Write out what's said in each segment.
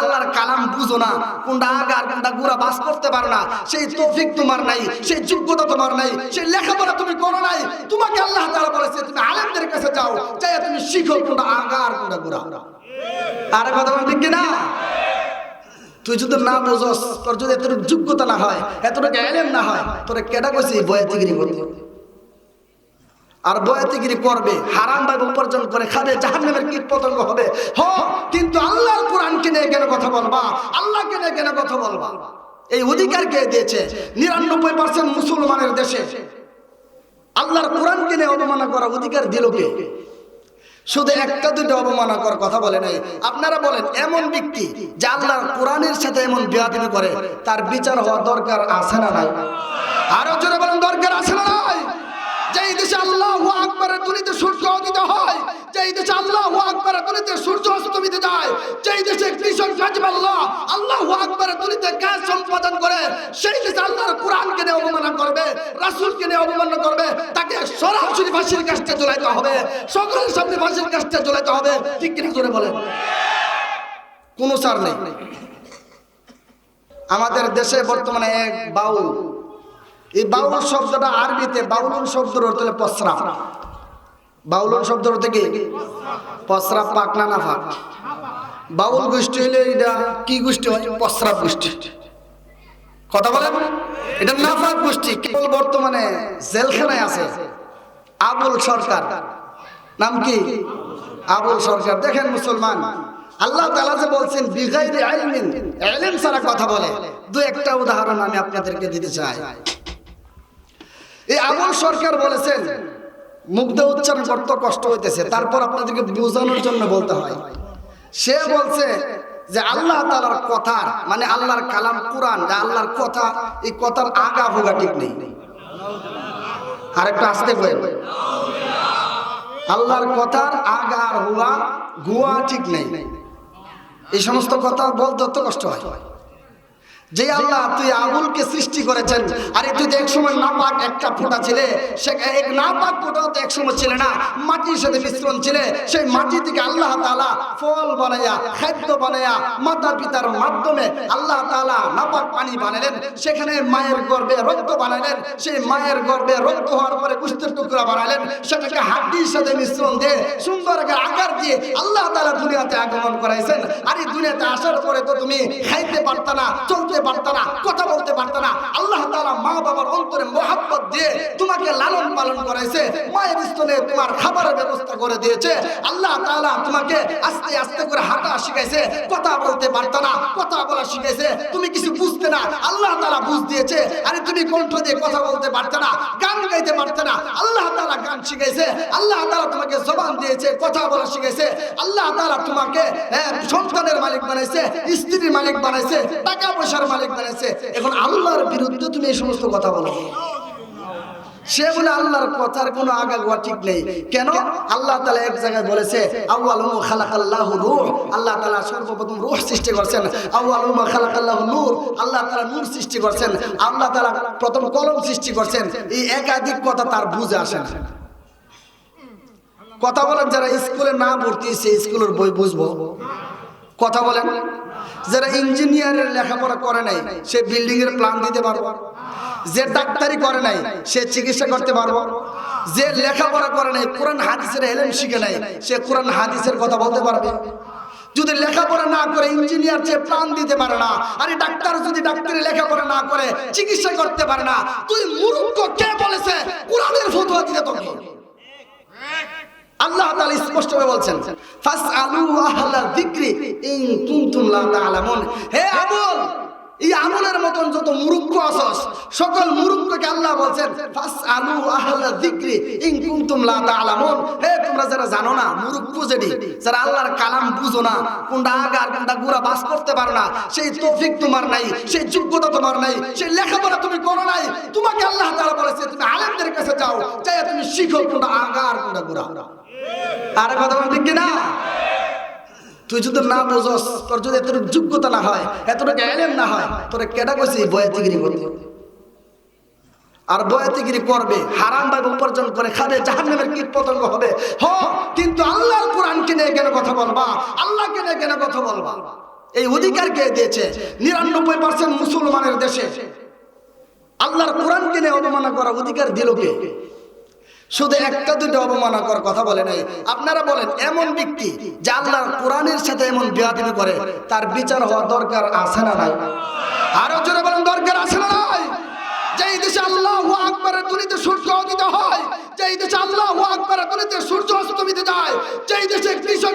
আল্লাহর কালাম বুঝো না, কোনটা আগার, কোনটা গুড়া বাস করতে পারো না, সেই তৌফিক তোমার নাই, সেই যোগ্যতা তোমার নাই, সেই লেখাপড়া তুমি করো নাই, তোমাকে আল্লাহ বলেছে, তুমি আলেমদের কাছে যাও যাই তুমি শিখো কোনটা আগার, কোনটা গুড়া। আর কথা তুই যদি না তোর যদি যোগ্যতা না হয় না হয় কইছি করতে? আর করবে, হারাম ভাবে উপার্জন করে খাবে কীট পতঙ্গ হবে। হ, কিন্তু আল্লাহর কোরআনকে নিয়ে কেন কথা বলবা? আল্লাহকে নিয়ে কেন কথা বলবা? এই অধিকার কে দিয়েছে? নিরানব্বই পার্সেন্ট মুসলমানের দেশে। আল্লাহর কোরআনকে নিয়ে অবমাননা করা অধিকার দিল কে? শুধু একটা দুটো অবমাননা করার কথা বলে নাই। আপনারা বলেন, এমন ব্যক্তি যে আল্লাহর কোরআনের সাথে এমন বেয়াদবি করে, তার বিচার হওয়া দরকার আছে না নাই? আরও জোরে বলেন, দরকার আছে না নাই? যেই দেশে আল্লাহ আকবরের তুলিতে কাজ সম্পাদন করে, সেই আল্লাহর কোরআনকে নিয়ে অবমাননা করবে নিয়ে অবমাননা করবে, তাকে সরাসরি ফাঁসির হবে সকলের সামনে ফাঁসির হবে। ঠিক কিনা করে বলেন? কোনো সার নেই। আমাদের দেশে বর্তমানে এক বাউল, এই বাউল শব্দটা আরবিতে বাউলুন শব্দের অর্থ হলো পসরাফ বাউলুন শব্দের অর্থ কি? পসরাফ পাক না না ফাক বাউল গোষ্ঠী হলে এটা কি গোষ্ঠী হয়? পসরাফ গোষ্ঠী। কথা বলেন? এটা নাফাক গোষ্ঠী, কেবল বর্তমানে জেলখানায় আছে। আবুল সরকার। নাম কি? আবুল সরকার। দেখেন মুসলমান, আল্লাহ তাআলা যে বলছেন, বিগাইরি ইলমিন ইলম সারা কথা বলে। দু একটা উদাহরণ আমি আপনাদেরকে দিতে চাই। এই আবুল সরকার বলেছেন, মুগ্ধ উচ্চারণ করতে কষ্ট হইতেছে। তারপর আপনাদেরকে বোঝানোর জন্য বলতে হয়। সে বলছে যে আল্লাহ তালার কথার মানে আল্লাহর কালাম কোরআন আল্লাহর কথা, এই কথার আগা ভোগা ঠিক নেই। আরেকটা আসতে হয়ে আল্লাহর কথার আগা আর হুয়া গুয়া ঠিক নেই। এই সমস্ত কথা বলতে তো কষ্ট হয়। যে আল্লাহ তুই আবুলকে সৃষ্টি করেছেন। আরে তুই তো এক সময় নাপাক একটা ফোঁটা ছিলে, সে এক নাপাক ফোঁটাও তো এক সময় ছিলে না, মাটির সাথে মিশ্রণ ছিলে। সেই মাটি থেকে আল্লাহ তাআলা ফল বানাইয়া, খাদ্য বানাইয়া মাতা পিতার মাধ্যমে আল্লাহ তাআলা নাপাক পানি বানালেন সেখানে মায়ের গর্ভে রক্ত বানালেন সেই মায়ের গর্ভে রক্ত হওয়ার পরে কুষ্ঠের টুকরা বানালেন সেটাকে হাড্ডির সাথে মিশ্রণ দিয়ে, সুন্দর একটা আকার দিয়ে আল্লাহ তাআলা দুনিয়াতে আগমন করাইছেন। আর দুনিয়াতে আসার পরে তো তুমি খাইতে পারতা না, চলতে পারতা না কথা বলতে পারতা না। আল্লাহ তাআলা মা বাবার অন্তরে মোহাব্বত দিয়ে তোমাকে লালন পালন করাইছে মায়ের স্তনে তোমার খাবারের ব্যবস্থা করে দিয়েছে। আল্লাহ তাআলা তোমাকে আস্তে আস্তে করে হাঁটা শিখাইছে কথা বলতে পারতা না কথা বলা শিখাইছে। তুমি কিছু বুঝতে না আল্লাহ তালা বুঝ দিয়েছে। আরে তুমি কণ্ঠ দিয়ে কথা বলতে পারতে না গান গাইতে পারতে না আল্লাহ তাআলা গান শিখাইছে। আল্লাহ তাআলা তোমাকে জবান দিয়েছে কথা বলা শিখাইছে। আল্লাহ তাআলা তোমাকে হ্যাঁ, মালিক বানাইছে, স্ত্রীর মালিক বানাইছে টাকা পয়সার মালিক বানাইছে, এখন আল্লাহর বিরুদ্ধে তুমি এই সমস্ত কথা বলো। সে বলে, আল্লাহর কথার কোনো আগা গোয়া ঠিক নেই। কেন? আল্লাহ তালা এক জায়গায় বলেছে রূহ আল্লাহ তালা সর্বপ্রথম সৃষ্টি করছেন। খালাকাল্লাহু নূর। আল্লাহ তালা নূর সৃষ্টি করছেন। আল্লাহ তালা প্রথম কলম সৃষ্টি করছেন। এই একাধিক কথা তার বুঝে আসে না। কথা বলেন, যারা স্কুলে না ভর্তি হয়েছে, স্কুলের বই বুঝব? কথা বলেন। যারা ইঞ্জিনিয়ারের লেখাপড়া করে নাই, সে বিল্ডিং এর প্ল্যান দিতে পারব। যে ডাক্তারি করে নাই, সে চিকিৎসা করতে পারব। যে লেখাপড়া করে নাই, কোরআন হাদিসের এলেম শিখে নাই, সে কোরআন হাদিসের কথা বলতে পারবে। যদি লেখাপড়া না করে ইঞ্জিনিয়ার যে প্রাণ দিতে পারে না, আরে ডাক্তার যদি ডাক্তারি লেখাপড়া না করে, চিকিৎসা করতে পারে না, তুই মূর্খ কে বলেছে? কোরআনের ফতোয়া দিতে তোকে। আল্লাহ তাআলা স্পষ্ট ভাবে বলছেন, ফাসআলু আহলা যিকরি ইন কুনতুম লা তা'লামুন হে আবুল এই আমলের মতন যত মুরুক্ষ আসস সকল মুরুক্ষকে আল্লাহ বলছেন, ফাসআলু আহলা যিকরি ইন কুনতুম লা তা'লামুন হে, তোমরা যারা জানো না, মুরুক্ষ যেটি, যারা আল্লাহর কালাম বুঝো না, কোনটা আগার, কোনটা গুড়া বাস করতে পারো না, সেই তৌফিক তোমার নাই, সেই যোগ্যতা তোমার নাই, সেই লেখাপড়া তুমি করো নাই। তোমাকে আল্লাহ তাআলা বলেছে, তুমি আলেমদের কাছে যাও যাই তুমি শিখো কোনটা আগার, কোনটা গুড়া। আর কথা বলেন ঠিক কিনা? তুই যদি না বোঝস, তোর যদি এতটুকু যোগ্যতা না হয়, এতটুকু এলেম না হয়, তোরে কেডা কইছি বয়াতিগিরি করতে? আর বয়াতিগিরি করবে, হারাম ভাবে উপার্জন করে খাবে, জাহান্নামের কীট পতঙ্গ হবে। হ, কিন্তু আল্লাহর কোরআনকে নিয়ে কেন কথা বলবা? আল্লাহকে নিয়ে কেন কথা বলবা? এই অধিকার কে দিয়েছে? নিরানব্বই পার্সেন্ট মুসলমানের দেশে। আল্লাহর কোরআনকে নিয়ে অবমাননা করা অধিকার দিল কে? শুধু একটা দুটো অবমাননা করার কথা বলে নাই। আপনারা বলেন, এমন ব্যক্তি যে আল্লাহর কোরআনের সাথে এমন বিয়াদিবি করে, তার বিচার হওয়ার দরকার আছে না নাই? আরও জোরে বলেন, দরকার আছে না যেই দেশে আল্লাহ আকবরের তুলিতে সূর্য উদিত হয়, যেই দেশে আল্লাহ আকবরের সূর্য অস্তমিতে যায়, যেই দেশে কৃষক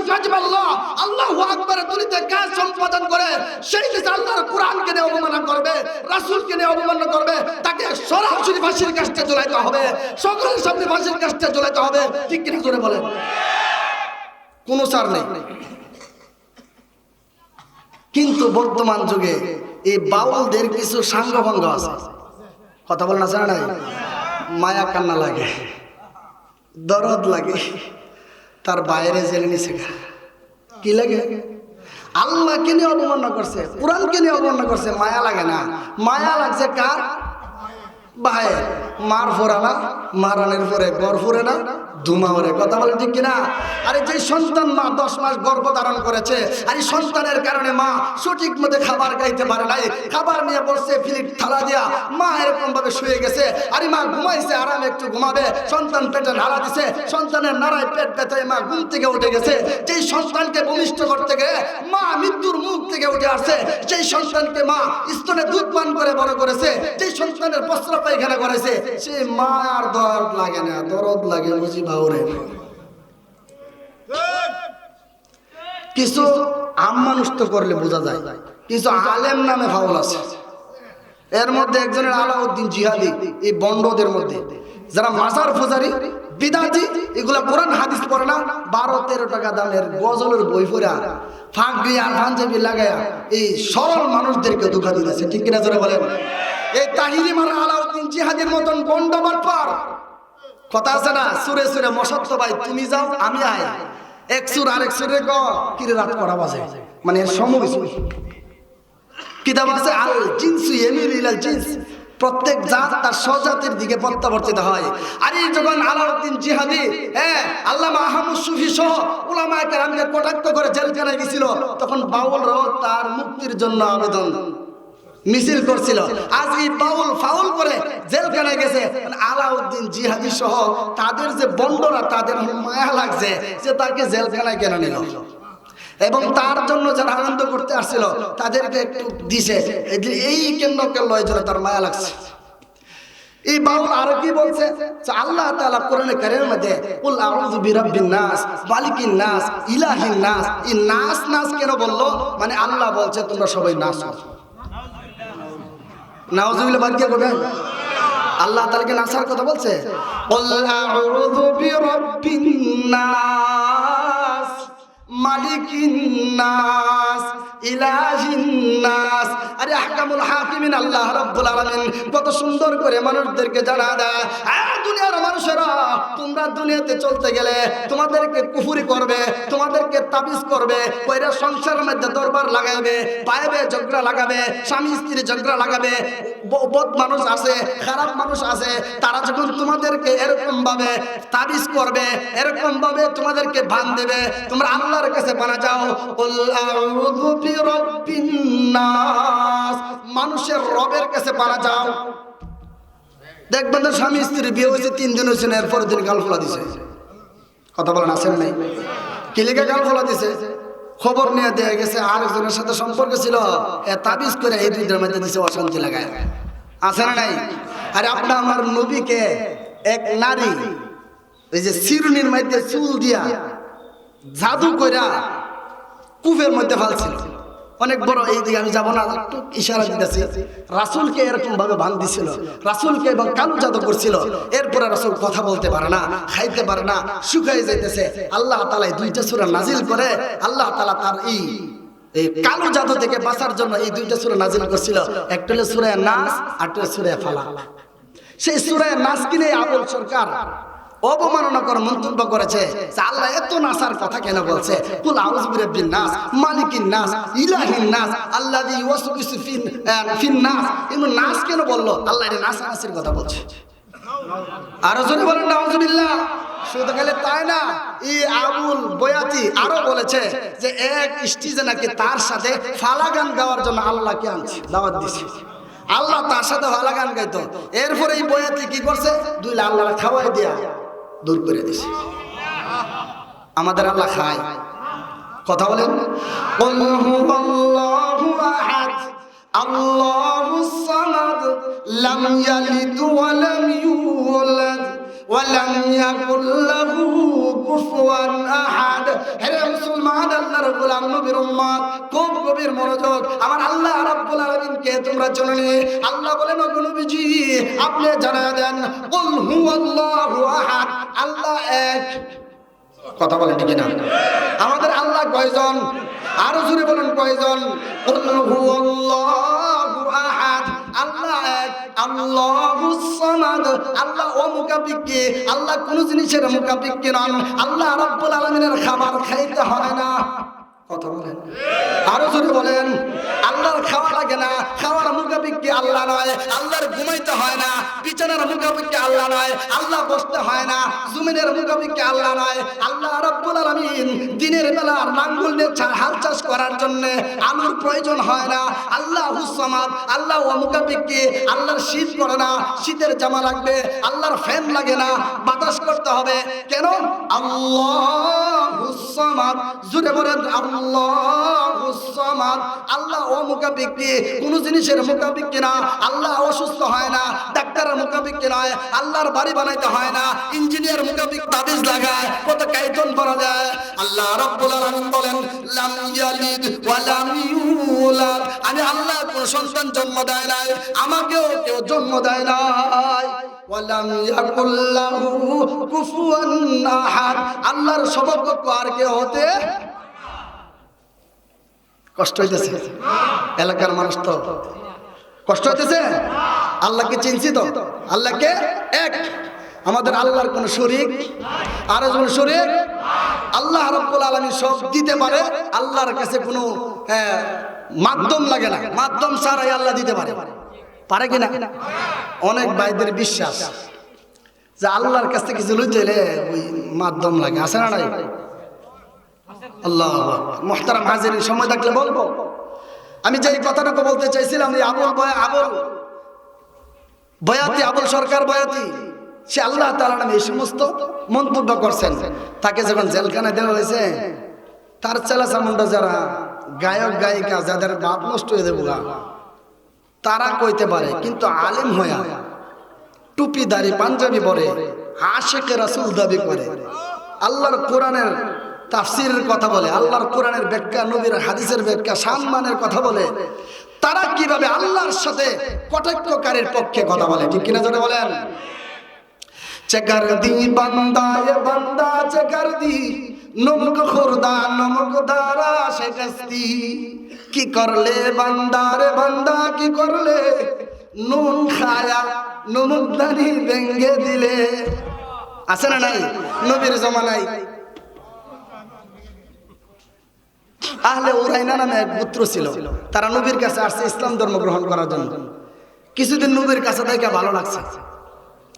কাজ সম্পাদন করে, সেই দেশে আল্লাহর কোরআনকে নিয়ে অবমাননা করবে, রাসূলকে নিয়ে অবমাননা করবে, তাকে সরাসরি ফাঁসির কাজটা জ্বলাইতে হবে, সকলের সামনে ফাঁসির কাজটা জ্বলাইতে হবে। ঠিক কিনা জোরে বলেন? কোনো সার নেই। কিন্তু বর্তমান যুগে এই বাউলদের কিছু সাঙ্গভঙ্গ আছে। কথা বলেন আছে না নাই? মায়া কান্না লাগে, দরদ লাগে, তার বাইরে জেলে নিছে কি লাগে? আল্লাহকে নিয়ে অবমাননা করছে, কোরআনকে নিয়ে অবমাননা করছে, মায়া লাগে না। মায়া লাগছে কার? মার মারানের পরে গড় না, ধুমা ওরে কথা বলে ঠিক কিনা? আরে যে সন্তান মা দশ মাস গর্ভ ধারণ করেছে সন্তানের কারণে মা সঠিক মতো খাবার খাইতে পারে নাই, খাবার নিয়ে ফিলিপ থালা দিয়া। মা এরকম ভাবে শুয়ে গেছে, আরে মা ঘুমাইছে একটু ঘুমাবে, সন্তান পেটে নাড়া দিছে, সন্তানের নাড়ায় পেট ব্যথায় মা ঘুম থেকে উঠে গেছে। যেই সন্তানকে ভূমিষ্ঠ করতে গিয়ে মা মৃত্যুর মুখ থেকে উঠে আসছে, সেই সন্তানকে মা স্তনে দুধ পান করে বড় করেছে, যেই সন্তানের বস্ত্র পায়খানা করেছে, সে মা আর দরদ লাগে না, দরদ লাগে বুঝি বাউরে কিছু আম মানুষ তো করলে বোঝা যায়, কিছু আলেম নামে ফাউল আছে। এর মধ্যে একজনের আলাউদ্দিন জিহাদি, এই বন্ডদের মধ্যে। যারা মাজার পূজারি, বিদাতি, এগুলা কোরআন, হাদিস পড়ে না, বারো, তেরো টাকা দামের গজলের বই পড়া। ফাঁক দিয়ে আর পাঞ্জাবি লাগায়া এই সরল মানুষদেরকে দুঃখা দিতেছে, ঠিক কিনা জোরে বলেন? এই তাহিরি মারা আলাউদ্দিন জিহাদির মতন বন্ড বাটপার কথা আছে না? সুরে সুরে মসত্ব ভাই, তুমি যাও, আমি আয়। এক সুর আরেক সুরে গ কিরে রাত করা বাজে? মানে সময় কিতাব আছে, আল জিনসু এমির ইলাল জিন্স। প্রত্যেক জাত তার স্বজাতির দিকে প্রত্যাবর্তিত হয়। আর এই যখন আলাউদ্দিন জিহাদি হ্যাঁ আল্লামা আহমদ সুফি সহ উলামা কেরামকে কটাক্ষ করে জেলখানায় গেছিল, তখন বাউলরাও তার মুক্তির জন্য আবেদন। মিছিল করছিল। আজ এই বাউল ফাউল করে জেলখানায় গেছে। মানে আলাউদ্দিন জিহাদি সহ তাদের যে বন্ডরা তাদের মায়া লাগছে যে তাকে জেলখানায় কেন নিল? এবং তার জন্য যারা আনন্দ করতে আসছিল, তাদেরকে একটু দিছে। এই কেন্দ্রকে লয় জন্য তার মায়া লাগছে। এই বাউল আরও কি বলছে? আল্লাহ তাআলা কোরআনে কারিমের মধ্যে কুল আউযু বিরাব্বিন নাস, মালিকিন নাস, ইলাহিন নাস, এই নাস নাস কেন বলল? মানে আল্লাহ বলছে, তোমরা সবাই নাস হও। নাউজুবিল্লাহ বাদ দিয়ে করবেন আল্লাহ তালকে নাসার কথা বলছে মালিকিন নাস আরে আহকামুল হাকিমিন, আল্লাহ রাব্বুল আলামিন, কত সুন্দর করে মানুষদেরকে জানা দেয়। দুনিয়ার মানুষেরা, তোমরা দুনিয়াতে চলতে গেলে তোমাদেরকে কুফুরি করবে, তোমাদেরকে তাবিজ করবে, কইরা মধ্যে দরবার লাগাবে পাইবে ঝগড়া লাগাবে, স্বামী স্ত্রী ঝগড়া লাগাবে বদ মানুষ আছে, খারাপ মানুষ আছে, তারা যখন তোমাদেরকে এরকম ভাবে তাবিজ করবে এরকম ভাবে তোমাদেরকে বান দেবে, তোমরা আল্লাহর কাছে পানা যাও। মানুষের রবের কাছে পানা যাও। দেখবেন স্বামী স্ত্রী বিয়ে হয়েছে তিন দিন হয়েছে না, এরপরের দিন গাল ফোলা দিছে। কথা বলেন, আসেন নাই? কিলিকে গাল ফোলা দিছে? খবর নিয়ে দেয়া গেছে, আরেকজনের সাথে সম্পর্ক ছিল। তাবিজ করে এই দুইটার মধ্যে দিছে, অশান্তি লাগায়। আছে না নাই? আরে আপনার আমার নবীকে এক নারী ওই যে শিরুনির মধ্যে চুল দিয়া জাদু কইরা কুফের মধ্যে ফালছিল। অনেক বড় এই দিকে আমি যাব না একটু ইশারা দিতেছি। রাসুলকে এরকম ভাবে বান দিছিল রাসুলকে এবং কালো জাদু করছিল। এরপরে রাসুল কথা বলতে পারে না, খাইতে পারে না শুকাই যাইতেছে। আল্লাহ তালা দুইটা সুরা নাজিল করে, আল্লাহ তালা তার এই এই কালো জাদু থেকে বাঁচার জন্য এই দুইটা সুরা নাজিল করছিল। একটা হলো সুরায় নাস আর একটা হলো সুরায় ফালা সেই সুরায় নাস কিনে আবুল সরকার অবমাননাকর মন্তব্য করেছে। আল্লাহ এত নাসার কথা কেন বলছে? কুল আউযু বিরাব্বিন নাস মালিকিন নাস ইলাহিন নাস আল্লাযী ইউওয়াসওয়িসু ফিন আহ, ফিন নাস। এমন নাস কেন বলল? আল্লাহ এটা নাস নাসের কথা বলছে। আরও জোরে বলেন নাউজুবিল্লাহ শুধু খালি তাই না ই আবুল বয়াতি আরও বলেছে যে এক স্টেজে নাকি তার সাথে ফালা গান গাওয়ার জন্য আল্লাহকে আনছে দাওয়াত দিছে। আল্লাহ তার সাথে ফালা গান গাইতো। এরপরে এই বয়াতি কি করছে? দুই আল্লাহ খাওয়াই দিয়া দূর করে দিছে। আমাদের আল্লাহ খায়। কথা বলেন। قل ওয়ালাম ইয়াকুল্লাহু কুফুয়ান আহাদ। হে মুসলমান আল্লাহর গোলাম নবীর উম্মত, খুব গভীর মনোযোগ। আমার আল্লাহ রাব্বুল আলামিনকে তোমরা জানো আল্লাহ বলেন ও নবীজি, আপনি জানা দেন, কুল হুয়াল্লাহু আহাদ। আল্লাহ এক কথা বলেন ঠিক না আমাদের আল্লাহ কয়জন? আরও জোরে বলেন কয়জন? কুল হুয়াল্লাহু আল্লাহ অমুকাবিককে আল্লাহ কোন জিনিসের মুকাবিককে নন। আল্লাহ রাব্বুল আলমিনের খাবার খাইতে হয় না। কথা বলেন। আরও জোরে বলেন, আল্লাহর খাওয়া লাগে না, খাওয়ার আল্লাহ নয়, আল্লাহর ঘুমাইতে হয় না, বিছানার আল্লাহ নয়, আল্লাহ বসতে হয় না, জমিনের আল্লাহ নয়, আল্লাহ দিনের দিয়ে চা- হাল চাষ করার আলুর প্রয়োজন হয় না, আল্লাহ আল্লাহ অমুখাপিককে আল্লাহর শীত করে না, শীতের জামা লাগবে, আল্লাহর ফ্যান লাগে না, বাতাস করতে হবে, কেন? আল্লাহ হুসামাদ জুড়ে বলেন, আল্লাহ হুসামাদ আল্লাহ ও মুখাপিকি কোন জিনিসের মুখাপিকি না আল্লাহ অসুস্থ হয় না, ডাক্তারের মুখাপিকি নয় আল্লাহর বাড়ি বানাইতে হয় না, ইঞ্জিনিয়ার মুখাপিক তাবিজ লাগায়, কত কাইতন করা যায়। আল্লাহ রাব্বুল বলেন, লাম ইয়ালিদ ওয়া লাম ইউলাদ। আমি আল্লাহ কোন সন্তান জন্ম দেয় নাই, আমাকেও কেউ জন্ম দেয় নাই। ওয়ালাম ইয়াকুল্লাহু কুফুয়ান আহাদ। আল্লাহর সমকক্ষ আর কেউ হতে কষ্ট হইতেছে। এলাকার মানুষ তো। কষ্ট হইতেছে? আল্লাহকে চিনছি তো আল্লাহকে এক। আমাদের আল্লাহর কোন শরীক, আর কোন শরীক? আল্লাহ রব্বুল আলামিন সব দিতে পারে, আল্লাহর কাছে কোনো মাধ্যম লাগে না। মাধ্যম ছাড়াই আল্লাহ দিতে পারে। পারে কিনা অনেক ভাইদের বিশ্বাস যে আল্লাহর কাছ থেকে কিছু হলে ওই মাধ্যম লাগে। আছে না নাই? আল্লাহ মোহতারাম হাজির সময় থাকলে বলব। আমি যে কথাটুকু বলতে চাইছিলাম আবুল বয়া আবুল বয়াতি আবুল সরকার বয়াতি। সে আল্লাহ তাআলা নামে এই সমস্ত মন্তব্য করছেন। তাকে যখন জেলখানায় দেওয়া হয়েছে তার চেলা চামুন্ডা যারা গায়ক গায়িকা যাদের বাপ নষ্ট হয়ে দেবো গা, তারা কইতে পারে কিন্তু আলেম হয়া টুপি দাড়ি পাঞ্জাবি পরে আশেকে রাসুল দাবি করে। আল্লাহর কোরআনের তাফসিরের কথা বলে, আল্লাহর কোরআনের ব্যাখ্যা, নবীর হাদিসের ব্যাখ্যা, সম্মানের কথা বলে, তারা কীভাবে আল্লাহর সাথে কটাক্ষকারীর পক্ষে কথা বলে, ঠিক কিনা জোরে বলেন? চেকার দি বান্দা, এ বান্দা চেকার দি নমক খুরদা, নমক দারা শেকস্তি কি করলে বান্দা রে বান্দা, কি করলে? নুন খায়া নমক দানি ভেঙ্গে দিলে। আছে না নাই? নবীর জমানায় আহলে উরাইনা নামে এক পুত্র ছিল। তারা নবীর কাছে আসছে ইসলাম ধর্ম গ্রহণ করার জন্য। কিছুদিন নবীর কাছে দেখে ভালো লাগছে।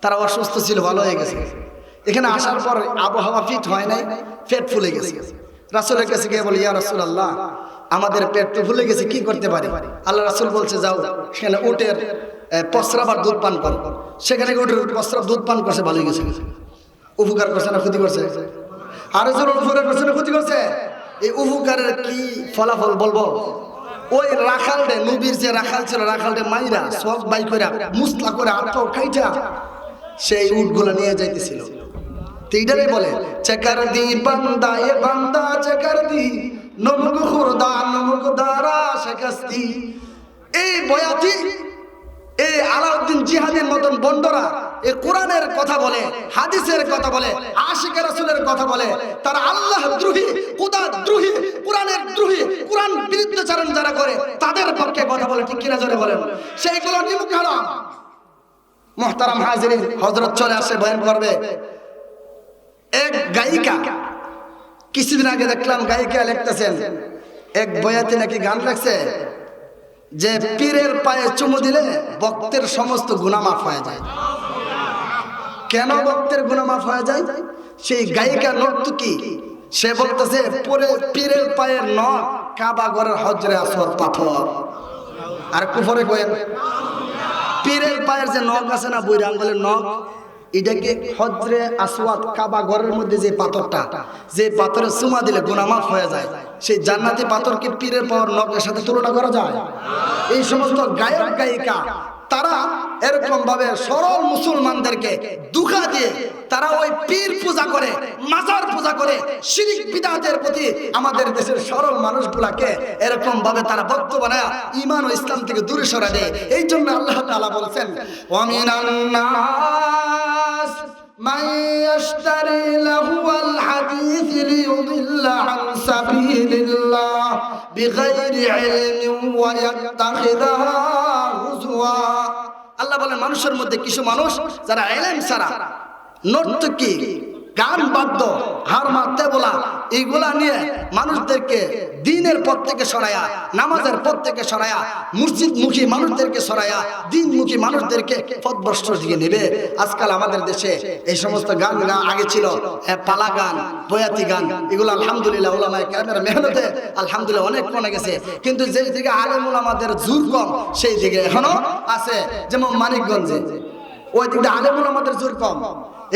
তারা অসুস্থ ছিল ভালো হয়ে গেছে। এখানে আসার পর আবহাওয়া ফিট হয় নাই পেট ফুলে গেছে। রাসুলের কাছে গিয়ে বলে ইয়া রাসুল আল্লাহ আমাদের পেট তো ফুলে গেছে কি করতে পারি? আল্লাহ রাসুল বলছে যাও সেখানে উটের এ, প্রস্রাব আর দুধ পান করো। সেখানে উটের প্রস্রাব দুধ পান করছে ভালো গেছে। উপকার করছে না ক্ষতি করছে? আরও জন উপকার করছে না ক্ষতি করছে? এই উপকারের কি ফলাফল বলব? ওই রাখাল রে নবীর যে রাখাল ছিল রাখাল রে মাইরা সব বাই করে মুসলা করে আটো খাইটা, সেই উটগুলো নিয়ে যাইতেছিল। এইটারে বলে, চেকার দি বান্দা, এ বান্দা চেকার দি নমক খুরদা নমক দারা শেখাস্তি। এই বয়াতি, এই আলাউদ্দিন জিহাদের মতন বন্ডরা এই কোরআনের কথা বলে, হাদিসের কথা বলে, আশিক রাসূলের কথা বলে, তারা আল্লাহ দ্রোহী, খোদা দ্রোহী, কোরআনের দ্রোহী, কোরআন বিরুদ্ধাচারণ যারা করে, তাদের পক্ষে কথা বলে, ঠিক কিনা জোরে বলেন। সেইগুলো নিমুখ হারাম। হাজিরিন হজরত চলে আসে, বয়ান করবে। এক গায়িকা, কিছুদিন আগে দেখলাম গায়িকা লিখতেছেন, এক বয়াতে নাকি গান রাখছে, যে পীরের পায়ে চুমু দিলে ভক্তের সমস্ত গুনাহ মাফ হয়ে যায়। কেন ভক্তের গুনাহ মাফ হয়ে যায়? সেই গায়িকা নর্তকী সে বলতেছে, পরে পীরের পায়ের নখ কাবা ঘরের হজরে আসর পাথর। আর কুফরে কয়েন পীরের পায়ের যে নখ আছে না বইরা আঙ্গুলের নখ এটাকে হজরে আসওয়াত কাবা ঘরের মধ্যে যে পাথরটা, যে পাথরে চুমা দিলে গুনামাফ হয়ে যায়? সেই জান্নাতি পাথরকে পীরের পাওয়ার নখের সাথে তুলনা করা যায়? এই সমস্ত গায়ক, গায়িকা তারা এরকম ভাবে সরল মুসলমানদেরকে দুঃখা দিয়ে তারা ওই পীর পূজা করে মাজার পূজা করে শিরিক বিদাতের প্রতি আমাদের দেশের সরল মানুষগুলাকে এরকম ভাবে তারা ভক্ত বানায় ইমান ও ইসলাম থেকে দূরে সরা দেয় এই জন্য আল্লাহ তাআলা বলছেন ওয়ামিনান নাস من يشتري لهو الحديث ليضل عن سبيل الله بغير علم ويتخذها হুজুয়া আল্লাহ বলেন মানুষের মধ্যে কিছু মানুষ যারা এলেম ছাড়া নর্তকী গান বাদ্য হার মারতে বলা এইগুলা নিয়ে মানুষদেরকে দিনের পথ থেকে সরায়া, নামাজের পথ থেকে মসজিদ মুখী মানুষদেরকে সরায়া, দিনমুখী মানুষদেরকে পথভ্রষ্ট দিকে নেবে। আজকাল আমাদের দেশে এই সমস্ত গান গান আগে ছিল পালা গান, বয়াতি গান, এগুলো আলহামদুলিল্লাহ ওলামায় ক্যামেরা মেহনতে আলহামদুলিল্লাহ অনেক কমে গেছে। কিন্তু যেই দিকে আলেমুল আমাদের জোর কম, সেই দিকে এখনও আছে, যেমন মানিকগঞ্জে। ওই দিকটা আলেমুল আমাদের জোর কম।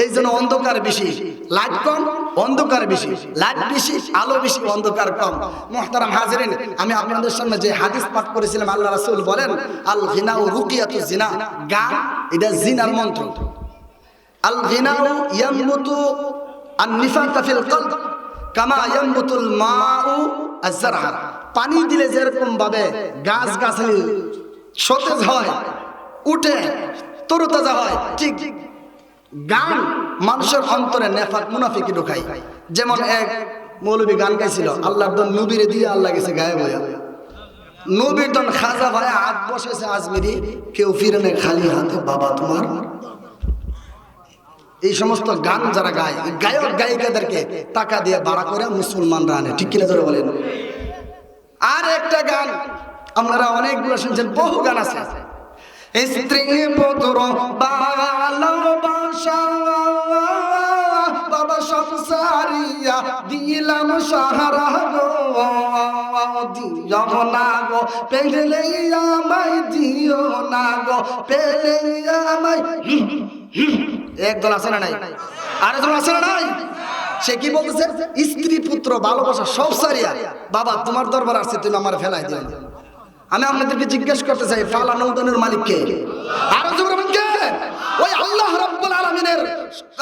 এই জন্য অন্ধকার বেশি লাইট কম, অন্ধকার বেশি লাইট বেশি, আলো বেশি, অন্ধকার কম। মোহতারাম হাজিরিন, আমি আপনাদের সামনে যে হাদিস পাঠ করেছিলাম, আল্লাহ রাসূল বলেন, আল গিনা ও রুকিয়াতু জিনা গান এটা জিনার মন্ত্র। আল গিনাউ ইয়ামুতু আন নিফাকা ফিল কলব, কামা ইয়ামুতুল মাউ আজ-জারহা। পানি দিলে যেরকম ভাবে গাছ গাছালি সতেজ হয়, উঠে তরুতাজা হয়। ঠিক গান মানুষের অন্তরে নেফাক, মুনাফিকি ঢুকাই যেমন এক মৌলবী গান গাইছিল, আল্লাহর দন নবীরে দিয়ে আল্লাহ গেছে গায়ে বয়া নবীর দন খাজা ভাই হাত বসেছে আজমিরি, কেউ ফিরে নেই খালি হাতে, বাবা তোমার। এই সমস্ত গান যারা গায় গায়ক গায়িকাদেরকে টাকা দিয়ে ভাড়া করে মুসলমানরা আনে। ঠিক কিনা ধরে বলেন? আর একটা গান, আপনারা অনেকগুলো শুনছেন, বহু গান আছে। স্ত্রী পুত্র ভালোবাসা বাবা সংসারিয়া দিলাম সাহারা গো। দিও না গো পেলে আমায় দিও না গো পেলে আমায় একদল আছে না নাই? আরেকজন আছে না নাই? সে কি বলতেছে? স্ত্রী পুত্র, ভালোবাসা, সব সারিয়া। বাবা, তোমার দরবার আছে তুমি আমার ফেলাই দিও। আমি আপনাদেরকে জিজ্ঞেস করতে চাই ফালা নৌদনের মালিককে। আরও জোরে ওই আল্লাহ রাব্বুল আলামিনের,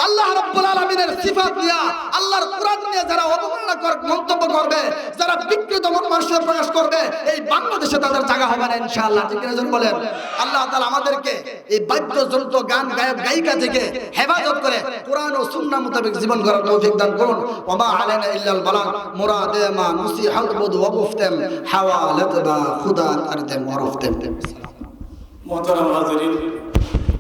আল্লাহ রাব্বুল আলামিনের সিফাত নিয়ে আল্লাহর কোরআন নিয়ে যারা অবমাননা কর, মন্তব্য করবে, যারা বিকৃত মানুষের প্রকাশ করবে, এই বাংলাদেশে তাদের জায়গা হবে না ইনশাআল্লাহ। ঠিক আছে বলেন? আল্লাহ তাআলা আমাদেরকে এই বাদ্যযন্ত্র, গান, গায়ক, গায়িকা থেকে হেফাজত করে কোরআন ও সুন্নাহ মোতাবেক জীবন গড়ার তৌফিক দান করুন। ওমা আলাইনা ইল্লাল বালাগ, মুরাদে মা নসিহাত বুদ ওয়া গুফতাম হাওয়ালাত বা খুদা করতেম ওয়া রফতাম। মোহতারাম হাজরিন